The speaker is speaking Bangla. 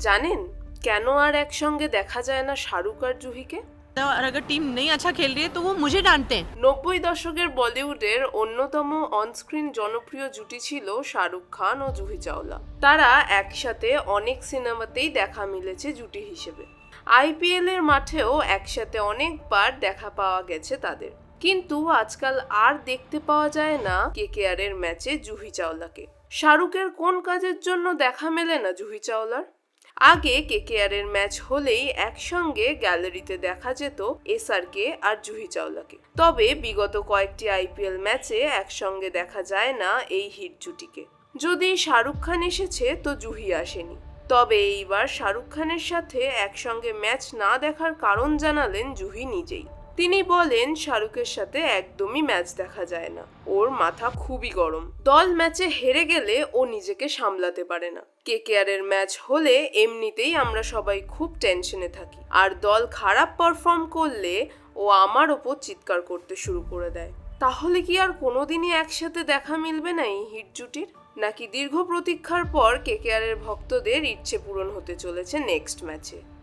জানেন কেন আর একসঙ্গে দেখা যায় না শাহরুখ আর জুহিকে और अगर टीम नहीं अच्छा खेल रही है तो वो मुझे डांटते हैं নব্বই দশকের বলিউডের অন্যতম অনস্ক্রিন জনপ্রিয় জুটি ছিল শাহরুখ খান ও জুহি চাওলা তারা একসাথে অনেক সিনেমাতেই দেখা মিলেছে জুটি হিসেবে আইপিএল এর মাঠেও একসাথে অনেকবার দেখা পাওয়া গেছে তাদের কিন্তু আজকাল আর দেখতে পাওয়া যায় না কেকেআর এর ম্যাচে জুহি চাওলাকে শাহরুখের কোন কাজের জন্য দেখা মেলে না জুহি চাওলার আগে কেকেআর এর ম্যাচ হলেই একসঙ্গে গ্যালারিতে দেখা যেত এসআরকে আর জুহি চাওলাকে। তবে বিগত কয়েকটি আইপিএল ম্যাচে একসঙ্গে দেখা যায় না এই হিট জুটিকে। যদি শাহরুখ খান এসেছে, তো জুহি আসেনি। তবে এইবার শাহরুখ খানের সাথে একসঙ্গে ম্যাচ না দেখার কারণ জানালেন জুহি নিজেই। তিনি বলেন, শাহরুখের সাথে একদমই ম্যাচ দেখা যায় না। ওর মাথা খুবই গরম। দল ম্যাচে হেরে গেলে ও নিজেকে সামলাতে পারে না। কেকেআর এর ম্যাচ হলে এমনিতেই আমরা সবাই খুব টেনশনে থাকি। আর দল খারাপ পারফর্ম করলে ও আমার ওপর চিৎকার করতে শুরু করে দেয়। তাহলে কি আর কোনোদিনই একসাথে দেখা মিলবে না এই হিট জুটির? নাকি দীর্ঘ প্রতীক্ষার পর কেকেআর এর ভক্তদের ইচ্ছে পূরণ হতে চলেছে নেক্সট ম্যাচে